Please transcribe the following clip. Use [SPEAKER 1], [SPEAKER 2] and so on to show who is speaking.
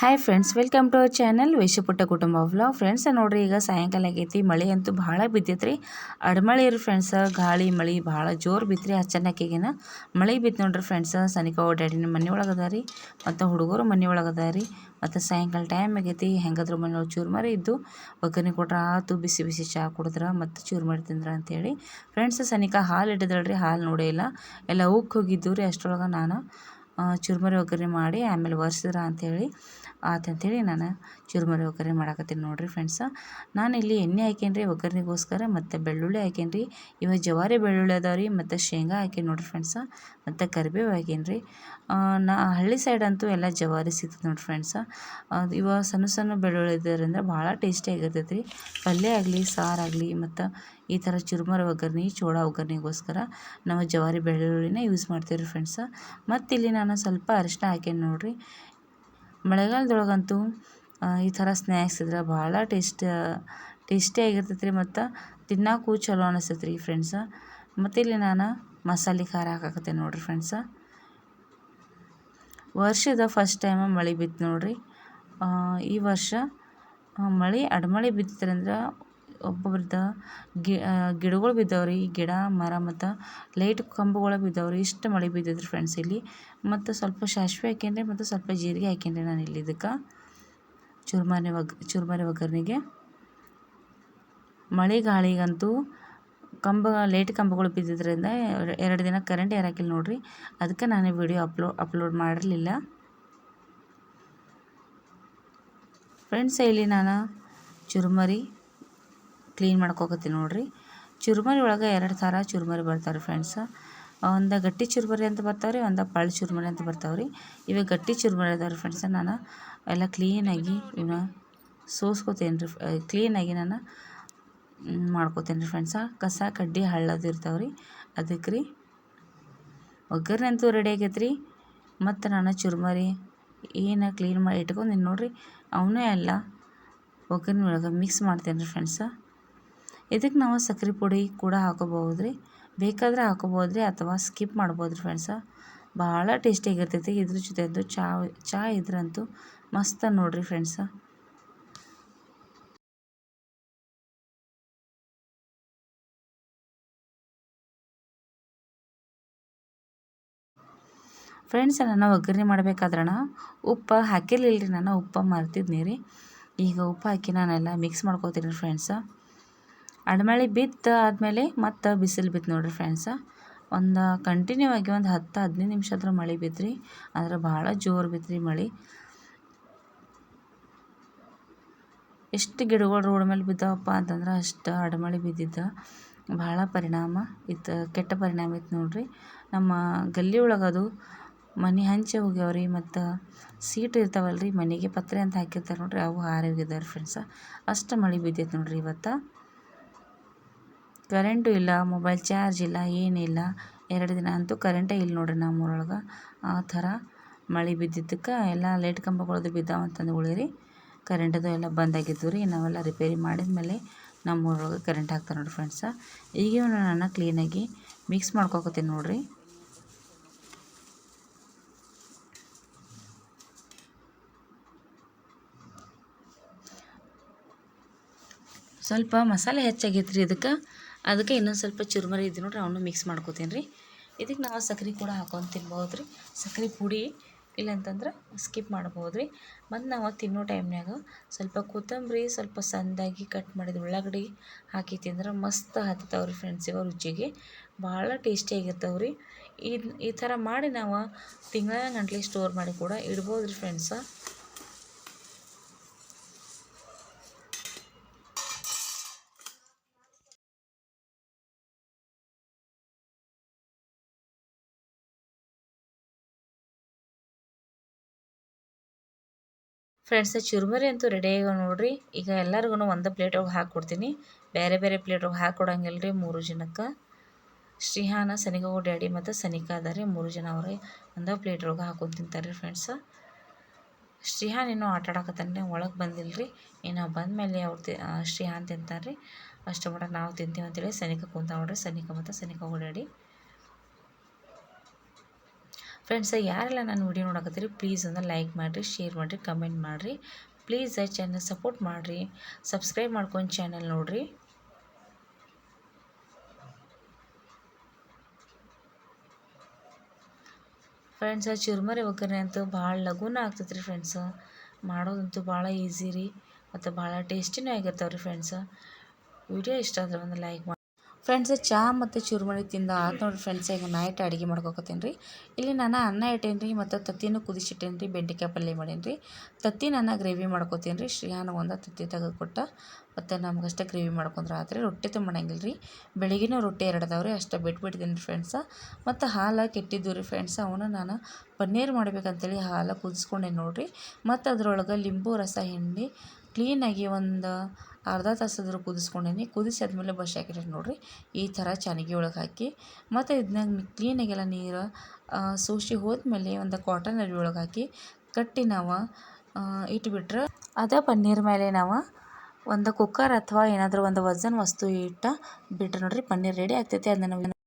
[SPEAKER 1] Hi friends welcome to our channel ವೇಷಪುಟ್ಟ ಕುಟುಂಬ vlog friends ನೋಡ್ರಿ, ಈಗ ಸಾಯಂಕಾಲ ಆಗೈತಿ, ಮಳೆ ಅಂತೂ ಭಾಳ ಬಿದ್ದೈತ್ರಿ. ಅಡ್ಮಳೆ ಇರು ಫ್ರೆಂಡ್ಸ್ ಗಾಳಿ, ಮಳೆ ಭಾಳ ಜೋರು ಬಿತ್ರಿ ಹಚ್ಚನಕ್ಕಿಗಿನ ಮಳೆ ಬಿತ್ತು ನೋಡ್ರಿ ಫ್ರೆಂಡ್ಸ್ ಸನಿಕ ಡ್ಯಾಡಿನ ಮನೆ ಒಳಗೆ ರೀ ಮತ್ತು ಹುಡುಗರು ಮನೆ ಒಳಗೆ ರೀ ಮತ್ತು ಸಾಯಂಕಾಲ ಟೈಮ್ ಆಗೈತಿ, ಹೆಂಗಾದ್ರೂ ಮನೆ ಒಳಗೆ ಚೂರ್ಮರಿ ಇದ್ದು, ಒಗ್ಗರಣೆ ಕೊಟ್ರೆ ಆತು, ಬಿಸಿ ಬಿಸಿ ಚಹಾ ಕುಡಿದ್ರೆ, ಮತ್ತು ಚೂರ್ಮರಿ ತಿಂದ್ರೆ ಅಂತೇಳಿ. ಫ್ರೆಂಡ್ಸ್ ಸನಿಕ ಹಾಲು ಇಟ್ಟಿದಳ್ರಿ ಹಾಲು ನೋಡೇ ಇಲ್ಲ. ಎಲ್ಲ ಉಕ್ಕು ಹೋಗಿದ್ದು ರೀ ಅಷ್ಟರೊಳಗೆ ನಾನು. ಚುರುಮುರಿ ಒಗ್ಗರಣೆ ಮಾಡಿ, ಆಮೇಲೆ ಒರ್ಸಿದ್ರ ಅಂಥೇಳಿ ಆತಂತೇಳಿ ನಾನು ಚುರುಮುರಿ ಒಗ್ಗರಣೆ ಮಾಡಾಕತ್ತೀನಿ ನೋಡಿರಿ ಫ್ರೆಂಡ್ಸ ನಾನು ಇಲ್ಲಿ ಎಣ್ಣೆ ಹಾಕೇನಿ ಒಗ್ಗರಣೆಗೋಸ್ಕರ, ಮತ್ತು ಬೆಳ್ಳುಳ್ಳಿ ಹಾಕೇನಿ ರೀ ಜವಾರಿ ಬೆಳ್ಳುಳ್ಳಿ ಅದಾವೆ ರೀ ಮತ್ತು ಶೇಂಗಾ ಹಾಕೇನಿ ನೋಡಿರಿ ಫ್ರೆಂಡ್ಸ ಮತ್ತು ಕರಿಬೇವು ಹಾಕೇನಿ ರೀ ನಾ ಹಳ್ಳಿ ಸೈಡ್ ಅಂತೂ ಎಲ್ಲ ಜವಾರಿ ಸಿಗ್ತದೆ ನೋಡಿರಿ ಫ್ರೆಂಡ್ಸ ಇವ ಸಣ್ಣ ಸಣ್ಣ ಬೆಳ್ಳುಳ್ಳಿ ಇದ್ದರಿಂದ ಭಾಳ ಟೇಸ್ಟಿಯಾಗಿರ್ತೈತೆ ರೀ ಪಲ್ಯ ಆಗಲಿ ಸಾರಾಗಲಿ ಮತ್ತು ಈ ಥರ ಚುರುಮುರಿ ಒಗ್ಗರಣೆ, ಚೋಳ ಒಗ್ಗರಣೆಗೋಸ್ಕರ ನಾವು ಜವಾರಿ ಬೆಳ್ಳುಳ್ಳಿನ ಯೂಸ್ ಮಾಡ್ತೀವಿ ರೀ ಫ್ರೆಂಡ್ಸ ಮತ್ತು ಇಲ್ಲಿ ನಾನು ಸ್ವಲ್ಪ ಅರಿಶಿನ ಹಾಕೇನಿ ನೋಡಿರಿ. ಮಳೆಗಾಲದೊಳಗಂತೂ ಈ ಥರ ಸ್ನ್ಯಾಕ್ಸ್ ಇದ್ರೆ ಭಾಳ ಟೇಸ್ಟ್ ಟೇಸ್ಟಿಯಾಗಿರ್ತೈತೆ ರೀ ಮತ್ತು ತಿನ್ನೋಕ್ಕೂ ಚಲೋ ಅನಿಸ್ತೈತೆ ರೀ ಫ್ರೆಂಡ್ಸ ಮತ್ತು ಇಲ್ಲಿ ನಾನು ಮಸಾಲೆ ಖಾರ ಹಾಕಾಕತ್ತೇನೆ ನೋಡಿರಿ ಫ್ರೆಂಡ್ಸ ವರ್ಷದ ಫಸ್ಟ್ ಟೈಮ ಮಳೆ ಬಿತ್ತು ನೋಡಿರಿ. ಈ ವರ್ಷ ಮಳೆ ಅಡ್ಮಳೆ ಬಿತ್ತಿದ್ರಂದ್ರೆ ಒಬ್ಬೊಬ್ರದ ಗಿಡಗಳು ಬಿದ್ದಾವ್ರಿ ಗಿಡ, ಮರ ಮತ್ತು ಲೈಟ್ ಕಂಬಗಳು ಬಿದ್ದಾವ್ರಿ, ಇಷ್ಟು ಮಳೆ ಬಿದ್ದಿದ್ರು ಫ್ರೆಂಡ್ಸ್ ಇಲ್ಲಿ. ಮತ್ತು ಸ್ವಲ್ಪ ಸಾಸ್ವೆ ಹಾಕ್ಯಂಡ್ರೆ, ಮತ್ತು ಸ್ವಲ್ಪ ಜೀರಿಗೆ ಹಾಕ್ಯನ್ರಿ ನಾನು ಇಲ್ಲಿ ಇದಕ್ಕೆ. ಚುರ್ಮರಿ ಒಗ್ ಚುರ್ಮರಿ ಒಗ್ಗರಣೆಗೆ. ಮಳೆ ಗಾಳಿಗಂತೂ ಕಂಬ, ಲೈಟ್ ಕಂಬಗಳು ಬಿದ್ದಿದ್ದರಿಂದ ಎರಡು ದಿನ ಕರೆಂಟ್ ಇರಕಿಲ್ಲ ನೋಡಿರಿ. ಅದಕ್ಕೆ ನಾನು ವಿಡಿಯೋ ಅಪ್ಲೋ ಅಪ್ಲೋಡ್ ಮಾಡಿರಲಿಲ್ಲ. ಫ್ರೆಂಡ್ಸ್ ಇಲ್ಲಿ ನಾನು ಚುರುಮರಿ ಕ್ಲೀನ್ ಮಾಡ್ಕೋಕತ್ತೀನಿ ನೋಡಿರಿ. ಚುರುಮರಿ ಒಳಗೆ ಎರಡು ಥರ ಚುರುಮರಿ ಬರ್ತಾವೆ ಫ್ರೆಂಡ್ಸ್ ಒಂದು ಗಟ್ಟಿ ಚುರುಮರಿ ಅಂತ ಬರ್ತಾವೆ ರೀ ಒಂದು ಪಳ್ಳು ಚುರುಮರಿ ಅಂತ ಬರ್ತಾವೆ ರೀ ಇವಾಗ ಗಟ್ಟಿ ಚುರುಮರಿ ಅದಾವೆ ರೀ ಫ್ರೆಂಡ್ಸ ನಾನು ಎಲ್ಲ ಕ್ಲೀನಾಗಿ ಇವನ್ನ ಸೋಸ್ಕೋತೀನಿ ರೀ ಕ್ಲೀನಾಗಿ ನಾನು ಮಾಡ್ಕೋತೀನಿ ರೀ ಫ್ರೆಂಡ್ಸ ಕಸ, ಕಡ್ಡಿ, ಹಳ್ಳದು ಇರ್ತಾವೆ ರೀ ಅದಕ್ಕೆ ರೀ ಒಗ್ಗರಣೆ ಅಂತೂ ರೆಡಿ ಆಗೈತೆ ರೀ ಮತ್ತು ನಾನು ಚುರುಮರಿ ಏನು ಕ್ಲೀನ್ ಮಾಡಿ ಇಟ್ಕೊಂಡು ನೋಡಿರಿ. ಅವನೇ ಎಲ್ಲ ಒಗ್ಗರಣೆ ಒಳಗೆ ಮಿಕ್ಸ್ ಮಾಡ್ತೇನೆ ರೀ ಫ್ರೆಂಡ್ಸ ಇದಕ್ಕೆ ನಾವು ಸಕ್ರೆ ಪುಡಿ ಕೂಡ ಹಾಕೋಬಹುದು ರೀ ಬೇಕಾದರೆ ಹಾಕೋಬೋದು ರೀ ಅಥವಾ ಸ್ಕಿಪ್ ಮಾಡ್ಬೋದು ರೀ ಫ್ರೆಂಡ್ಸ ಭಾಳ ಟೇಸ್ಟಿಯಾಗಿರ್ತೈತಿ ಇದ್ರ ಜೊತೆ ಅದು ಚಾ ಚಾ ಇದ್ರಂತೂ ಮಸ್ತ್ ನೋಡಿರಿ ಫ್ರೆಂಡ್ಸ ಫ್ರೆಂಡ್ಸ್ ನಾನು ಒಗ್ಗರಣೆ ಮಾಡಬೇಕಾದ್ರಣ ಉಪ್ಪು ಹಾಕಿರ್ಲಿಲ್ಲ ರೀ ನಾನು ಉಪ್ಪು ಮರ್ತಿದ್ನಿ ರೀ. ಈಗ ಉಪ್ಪು ಹಾಕಿ ನಾನೆಲ್ಲ ಮಿಕ್ಸ್ ಮಾಡ್ಕೋತೀನಿ ಫ್ರೆಂಡ್ಸ ಅಡಮಳೆ ಬಿತ್ತು ಆದಮೇಲೆ ಮತ್ತು ಬಿಸಿಲು ಬಿತ್ತು ನೋಡಿರಿ ಫ್ರೆಂಡ್ಸ ಒಂದು ಕಂಟಿನ್ಯೂ ಆಗಿ ಒಂದು ಹತ್ತು, ಹದಿನೈದು ನಿಮಿಷ ಆದ್ರೆ ಮಳೆ ಬಿತ್ತರಿ ಆದ್ರೆ ಭಾಳ ಜೋರು ಬಿತ್ತು ಮಳೆ. ಎಷ್ಟು ಗಿಡಗಳು ರೋಡ್ ಮೇಲೆ ಬಿದ್ದಾವಪ್ಪ ಅಂತಂದ್ರೆ ಅಷ್ಟು ಅಡಮಳೆ ಬಿದ್ದಿದ್ದ. ಭಾಳ ಪರಿಣಾಮ ಇತ್ತು, ಕೆಟ್ಟ ಪರಿಣಾಮ ಇತ್ತು ನೋಡ್ರಿ. ನಮ್ಮ ಗಲ್ಲಿ ಒಳಗೆ ಅದು ಮನೆ ಹಂಚೆ ಹೋಗ್ಯಾವ್ರಿ ಮತ್ತು ಸೀಟ್ ಇರ್ತಾವಲ್ಲ ರೀ ಮನೆಗೆ ಪತ್ರೆ ಅಂತ ಹಾಕಿರ್ತಾರೆ ನೋಡ್ರಿ ಅವು ಹಾರಿ ಹೋಗಿದ್ದಾರೆ ಫ್ರೆಂಡ್ಸ ಅಷ್ಟು ಮಳೆ ಬಿದ್ದೈತೆ ನೋಡ್ರಿ ಇವತ್ತು. ಕರೆಂಟು ಇಲ್ಲ, ಮೊಬೈಲ್ ಚಾರ್ಜ್ ಇಲ್ಲ, ಏನಿಲ್ಲ. ಎರಡು ದಿನ ಅಂತೂ ಕರೆಂಟೇ ಇಲ್ಲ ನೋಡಿರಿ ನಮ್ಮೂರೊಳಗೆ ಆ ಥರ ಮಳೆ ಬಿದ್ದಿದ್ದಕ್ಕೆ ಎಲ್ಲ ಲೈಟ್ ಕಂಬಗಳದು ಬಿದ್ದಾವೆ ಅಂತಂದು ಉಳಿರಿ ಕರೆಂಟದು ಎಲ್ಲ ಬಂದಾಗಿದ್ದು ರೀ, ನಾವೆಲ್ಲ ರಿಪೇರಿ ಮಾಡಿದ ಮೇಲೆ ನಮ್ಮೂರೊಳಗೆ ಕರೆಂಟ್ ಹಾಕ್ತಾರೆ ನೋಡಿರಿ ಫ್ರೆಂಡ್ಸ ಈಗ ನಾನು ಕ್ಲೀನಾಗಿ ಮಿಕ್ಸ್ ಮಾಡ್ಕೊತೀನಿ ನೋಡಿರಿ. ಸ್ವಲ್ಪ ಮಸಾಲೆ ಹೆಚ್ಚಾಗೈತೆ ರೀ ಇದಕ್ಕೆ. ಅದಕ್ಕೆ ಇನ್ನೊಂದು ಸ್ವಲ್ಪ ಚುರುಮರಿ ಇದು ನೋಡ್ರಿ ಅವನು ಮಿಕ್ಸ್ ಮಾಡ್ಕೋತೀನಿ ರೀ ಇದಕ್ಕೆ ನಾವು ಸಕ್ರೆ ಕೂಡ ಹಾಕೊಂಡು ತಿನ್ಬೋದು ರೀ ಸಕ್ರೆ ಪುಡಿ ಇಲ್ಲಂತಂದ್ರೆ ಸ್ಕಿಪ್ ಮಾಡ್ಬೋದು ರೀ ಮತ್ತು ನಾವು ತಿನ್ನೋ ಟೈಮ್ನಾಗ ಸ್ವಲ್ಪ ಕೊತ್ತಂಬರಿ, ಸ್ವಲ್ಪ ಸಂದಾಗಿ ಕಟ್ ಮಾಡಿದ ಉಳ್ಳಾಗಡ್ಡಿ ಹಾಕಿ ತಿಂದ್ರೆ ಮಸ್ತ್ ಹತ್ತತಾವೆ ರೀ ಫ್ರೆಂಡ್ಸ್ ಇವಾಗ ರುಚಿಗೆ. ಭಾಳ ಟೇಸ್ಟಿಯಾಗಿರ್ತಾವೆ ರೀ ಈ ಈ ಥರ ಮಾಡಿ ನಾವು ತಿಂಗಳ ಸ್ಟೋರ್ ಮಾಡಿ ಕೂಡ ಇಡ್ಬೋದು ರೀ ಫ್ರೆಂಡ್ಸ ಫ್ರೆಂಡ್ಸ್ ಚುರುಮುರಿ ಅಂತೂ ರೆಡಿ ಆಗ್ಯಾವ ನೋಡಿರಿ. ಈಗ ಎಲ್ಲರಿಗೂ ಒಂದು ಪ್ಲೇಟ್ ಒಳಗೆ ಹಾಕ್ಕೊಡ್ತೀನಿ. ಬೇರೆ ಬೇರೆ ಪ್ಲೇಟೊಳಗೆ ಹಾಕ್ಕೊಡಂಗಿಲ್ಲ ರೀ ಮೂರು ಜನಕ್ಕೆ. ಶ್ರೀಹಾನ ಸನಿಗೋ ಡ್ಯಾಡಿ ಮತ್ತು ಸನಿಕಾ ಅದಾರೆ ಮೂರು ಜನ ಅವ್ರಿ. ಒಂದು ಪ್ಲೇಟ್ ಒಳಗೆ ಹಾಕೊಂಡು ತಿಂತಾರೆ ರೀ ಫ್ರೆಂಡ್ಸ್ ಶ್ರೀಹಾನ್ ಇನ್ನೂ ಆಟ ಆಡಕತ್ತಾನೆ ಒಳಗೆ ಬಂದಿಲ್ಲ ರೀ ಇನ್ನು ಬಂದಮೇಲೆ ಅವ್ರು ತಿ ಶ್ರೀಹಾನ್ ತಿಂತಾರೆ ರೀ ಅಷ್ಟು ಮಟ್ಟ ನಾವು ತಿಂತೀವಿ ಅಂತೇಳಿ ಸನಿಕ ಕುಂತ ನೋಡ್ರಿ ಸನಿಕ ಮತ್ತು ಸನಿಕಾ ಡ್ಯಾಡಿ. ಫ್ರೆಂಡ್ಸ್ ಯಾರೆಲ್ಲ ನಾನು ವಿಡಿಯೋ ನೋಡಕತ್ತೀರಿ ಪ್ಲೀಸ್ ಒಂದು ಲೈಕ್ ಮಾಡಿರಿ ಶೇರ್ ಮಾಡಿರಿ ಕಮೆಂಟ್ ಮಾಡಿರಿ. ಪ್ಲೀಸ್ ಚಾನಲ್ ಸಪೋರ್ಟ್ ಮಾಡಿರಿ. ಸಬ್ಸ್ಕ್ರೈಬ್ ಮಾಡ್ಕೊಂಡು ಚಾನಲ್ ನೋಡಿರಿ. ಫ್ರೆಂಡ್ಸ್ ಚುರುಮರಿ ಒಗ್ಗರಣೆ ಅಂತೂ ಭಾಳ ಲಘುನ ಆಗ್ತೈತ್ರಿ ಫ್ರೆಂಡ್ಸ್ ಮಾಡೋದಂತೂ ಭಾಳ ಈಸಿ ರೀ, ಮತ್ತು ಭಾಳ ಟೇಸ್ಟಿನೂ ಆಗಿರ್ತಾವೆ ರೀ ಫ್ರೆಂಡ್ಸ್ ವಿಡಿಯೋ ಇಷ್ಟ ಆದ್ರೆ ಒಂದು ಲೈಕ್ ಫ್ರೆಂಡ್ಸ್ ಚಹಾ ಮತ್ತು ಚುರುಮಣಿ ತಿಂದ ಆತು ನೋಡಿರಿ ಫ್ರೆಂಡ್ಸ್ ಈಗ ನೈಟ್ ಅಡುಗೆ ಮಾಡ್ಕೊತೀನಿ ರೀ ಇಲ್ಲಿ ನಾನು ಅನ್ನ ಇಟ್ಟೇನಿ ರೀ ಮತ್ತು ತತ್ತಿನೂ ಕುದಿಸಿಟ್ಟೇನಿ ರೀ ಬೆಂಡೆಕಾಯಿ ಪಲ್ಯ ಮಾಡೇನಿ ರೀ ತತ್ತಿ ನಾನು ಗ್ರೇವಿ ಮಾಡ್ಕೊತೀನಿ ರೀ ಶ್ರೀಹಾನ ಒಂದು ತತ್ತಿ ತೆಗೆದುಕೊಟ್ಟ. ಮತ್ತು ನಮಗಷ್ಟೇ ಗ್ರೇವಿ ಮಾಡ್ಕೊಂಡ್ರೆ ಆದರೆ ರೊಟ್ಟಿ ತುಂಬಣಂಗಿಲ್ಲ ರೀ. ಬೆಳಗಿನ ರೊಟ್ಟಿ ಎರಡು ರೀ ಅಷ್ಟೇ ಬಿಟ್ಬಿಟ್ಟಿದ್ದೀನಿ ರೀ ಫ್ರೆಂಡ್ಸ ಮತ್ತು ಹಾಲು ಕೆಟ್ಟಿದ್ದು ರೀ ಫ್ರೆಂಡ್ಸ್ ಅವನ್ನ ನಾನು ಪನ್ನೀರ್ ಮಾಡ್ಬೇಕಂತೇಳಿ ಹಾಲು ಕುದಿಸ್ಕೊಂಡೆ ನೋಡಿರಿ. ಮತ್ತು ಅದ್ರೊಳಗೆ ಲಿಂಬು, ರಸ, ಹಿಂಡಿ ಕ್ಲೀನಾಗಿ ಒಂದು ಅರ್ಧ ತಾಸಾದ್ರೂ ಕುದಿಸ್ಕೊಂಡೇನಿ. ಕುದಿಸಿ ಆದಮೇಲೆ ಬಸ್ ಹಾಕಿರಿ ನೋಡಿರಿ. ಈ ಥರ ಚೆನ್ನಾಗಿ ಒಳಗೆ ಹಾಕಿ. ಮತ್ತು ಇದನ್ನ ಕ್ಲೀನಾಗೆಲ್ಲ ನೀರು ಸೋಸಿ ಹೋದ್ಮೇಲೆ ಒಂದು ಕಾಟನ್ ಅರಿವಿ ಒಳಗೆ ಹಾಕಿ ಕಟ್ಟಿ ನಾವು ಇಟ್ಬಿಟ್ರೆ ಅದೇ ಪನ್ನೀರ್ ಮೇಲೆ ನಾವು ಒಂದು ಕುಕ್ಕರ್ ಅಥವಾ ಏನಾದರೂ ಒಂದು ವಜನ್ ವಸ್ತು ಇಟ್ಟು ಬಿಟ್ರೆ ನೋಡಿರಿ ಪನ್ನೀರ್ ರೆಡಿ ಆಗ್ತೈತಿ. ಅದನ್ನ